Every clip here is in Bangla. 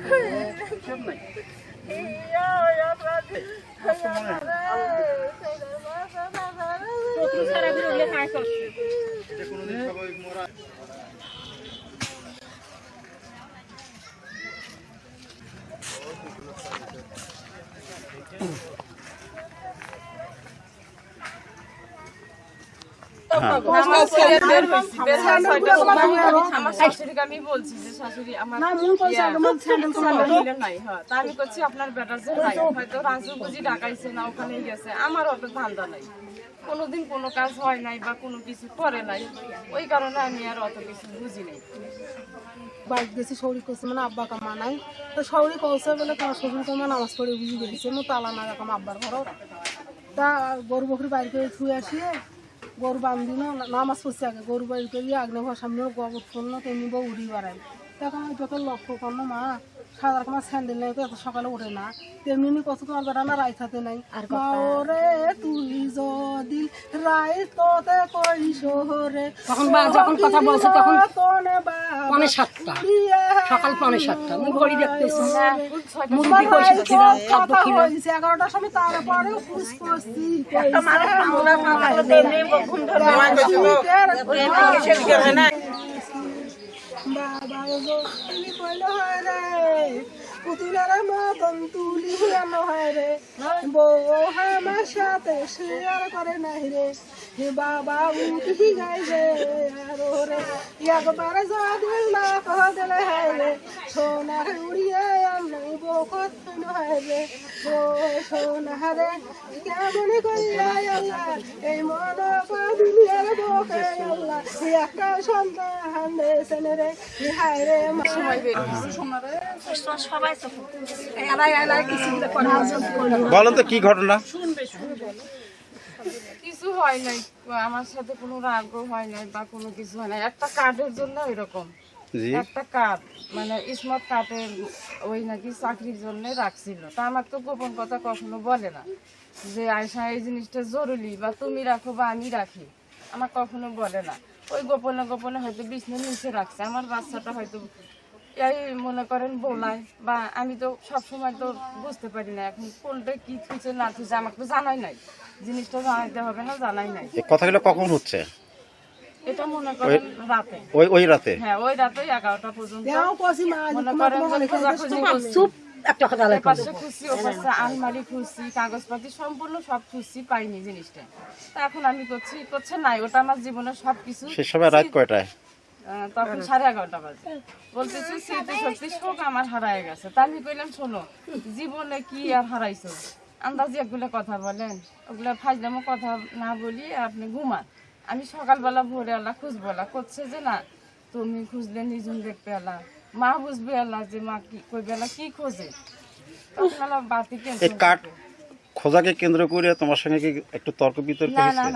আমার ছেলে বের হয়েছে, বের হওয়ার ছয়টার সময় আমার শাশুড়িকে আমি বলছি যে শাশুড়ি আমার স্যান্ডেল নাই, হ্যাঁ। আমি করছি আপনার বেটার যে হয়তো রাজু বুঝি ডাকাইছে না ওখানে গেছে আমার অত ধান্দা নাই। কোনোদিন কোনো কাজ হয় নাই বা কোনো কিছু করে নাই ওই কারণে আমি আর অত কিছু বুঝি নাই। বাইক গেছি সৌরি করছে মানে আব্বা কামা নাই। তো সৌরি কৌছে বলে তোমার শ্বশুর কামা নামাজ পড়ে বুঝি গেছে মো তালা না রকম আব্বার ঘর। তা গরু বকরি বাইর করে থুয়ে আসিয়ে গরু বান্ধি নামাজ পড়ছে আগে। গরু বাড়ি করি আগ্নে ঘর সামনে গোবর ফুল তেমনি বউ উড়ি বাড়াই তখন আমি যত লক্ষ্য করল মা সাদা রকম স্যান্ডেল নাই তো এত সকালে ওঠে না। তেমনি কত তোমার বেড়া না রাই নাই। ওরে তুই যদি রাই তোতে কই শহরে তখন বা যখন কথা বলছে তখন পনে সাতটা। সকাল পনে সাতটা। মুখ ঘড়ি দেখতেছি। মুরগি কইছিলাম খাদ্য খেলাম। এগারোটার সময় তারপরে খুশ করছি। বাবা গো তুমি কইলো হয় রে পুতুলার তুলি আনো হয় রে বউ আমার সাথে শেয়ার করে নাই রে বাবা, উঠি গাই রে। একবারে যা দিল না কহ দিলে রে সোনা উড়িয়ে আমি বউ কত রে ও সোনা রে কেমন কইয়া আল্লাহ এই মন দুনিয়ার বকে আল্লাহ একটা সন্তান দেশেন রে হায় রে সময় বের হয়েছে বলেন তো কি ঘটনা? কিছু হয় নাই। আমার সাথে কোনো রাগও হয় নাই বা কোনো কিছু হয় নাই। একটা কার্ডের জন্য এরকম একটা কার্ড মানে স্মার্ট কার্ডের ওই নাকি চাকরির জন্য রাখছিল। তা আমার তো গোপন কথা কখনো বলে না যে আয়সা এই জিনিসটা জরুরি বা তুমি রাখো বা আমি রাখি। আমার কখনো বলে না। ওই গোপনে গোপনে হয়তো বিছনার নিচে রাখছে। আমার বাচ্চাটা হয়তো এই মনে করেন বোলায় বা আমি তো সবসময় তো বুঝতে পারি না এখন কোনটা কি থুইছে না থুইছে আমাকে তো জানাই নাই। জিনিসটা জানাইতে হবে না জানাই নাই। এই কথাগুলো কখন হচ্ছে? এটা মনে করেন রাতে। ওই ওই রাতে? হ্যাঁ ওই রাতে এগারোটা পর্যন্ত দেও কসি মা মনে করেন খোঁজাখুঁজি করছি। একটা কথা পাশে খুঁজছি ও পাশে আলমারি খুঁজছি কাগজপাতি সম্পূর্ণ সব খুঁজছি পাইনি জিনিসটা। তা এখন আমি করছি করছে নাই ওটা আমার জীবনের সব কিছু সে সময় রাত কয়টায়? তখন সাড়ে এগারোটা বাজে। বলতেছি স্মৃতি শক্তি শোক আমার হারায় গেছে। তা আমি কইলাম শোনো জীবনে কি আর হারাইছো? আন্দাজি এগুলো কথা বলেন। ওগুলো ফাজলামো কথা না বলি আপনি ঘুমান। আমি সকালবেলা ভোরবেলা খুঁজবো এলা করছে যে না তুমি খুঁজলে নিজুন দেখবে এলা। মা বুঝবে এলা যে মা কি কইবে এলা কি খোঁজে? তখন বাতি কাঠ খোঁজাকে কেন্দ্র করে তোমার সঙ্গে কি একটু তর্ক বিতর্ক হয়েছে?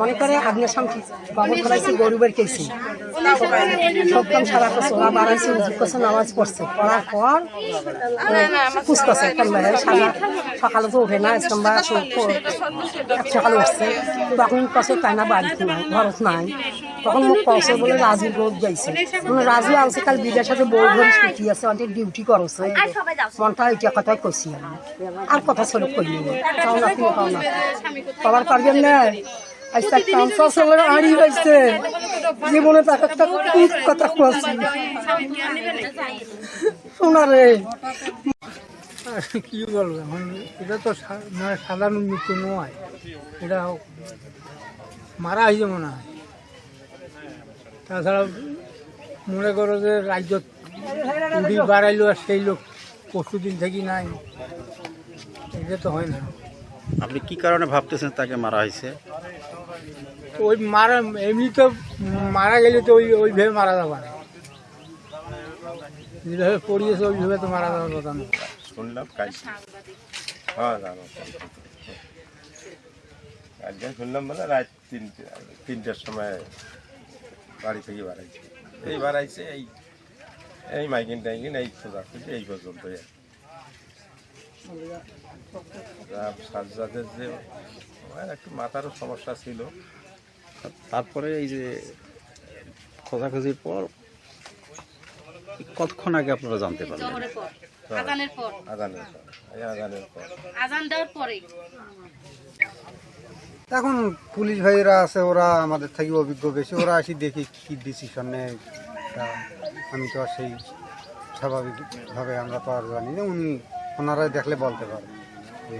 মনে করে আগ্নে শান্তি বাবু ফেলাইছে গরু বের খেয়েছি সপ্তম সারা ওরা বাড়াইছে উজু করছে নামাজ পড়ছে। পড়ার পর খুঁজতেছে একটা মেয়ে সারা সকালে তো ওঠে না সোমবার সকালে উঠছে। তখন কছে তাই না বাড়িতে নাই ঘরত নাই। তখন মোক কছে বলে রাজু রোদ যাইছে রাজু আনছে কাল বিদার সাথে বউ ঘরে ছুটি আছে অনেক ডিউটি করছে। মনটা এটা কথাই কইছি আমি। আর কথা সরব করি তাও না তুমি পাও না। পাওয়ার পারবেন না। আজকে কামসা সবার আড়ি হয়েছে জীবনে তাকে একটা খুব কথা কছি শোনা রে। কি বলব এখন এটা তো মানে সাধারণ মৃত্যু নয়। এটা মারা হয়েছে মনে হয়। তাছাড়া মনে করো যে রাজ্য উড়ি বাড়াইলো আর সেই লোক পরশু দিন থেকে নাই। এটা তো হয় না। আপনি কি কারণে ভাবতেছেন তাকে মারা হয়েছে? ওই মারা এমনি তো মারা গেলে তো ওই ওইভাবে মারা যাবে না। যেভাবে পড়িয়েছে ওইভাবে তো মারা যাওয়ার কথা না। শুনলাম কাল হ্যাঁ কালকে শুনলাম বলে রাত তিনটে তিনটের সময় বাড়ি থেকে বাড়াইছে। এই বাড়াইছে এই এই মাইকিন টাইকিন এই খোঁজা খুঁজি এই পর্যন্ত সাজ্জাদের যে একটু মাথারও সমস্যা ছিল। তারপরে এই যে খোঁজাখুঁজির পর কতক্ষণ আগে আপনারা জানতে পারলেন? আজানের পর। আজানের পর আজানের পর। আজান দেওয়ার পরে এখন পুলিশ ভাইরা আছে, ওরা আমাদের থেকে অভিজ্ঞ বেশি। ওরা আসি দেখি কি ডিসিশন নেয়। আমি তো আর সেই স্বাভাবিকভাবে আমরা তো আর জানি না, উনি ওনারাই দেখলে বলতে যে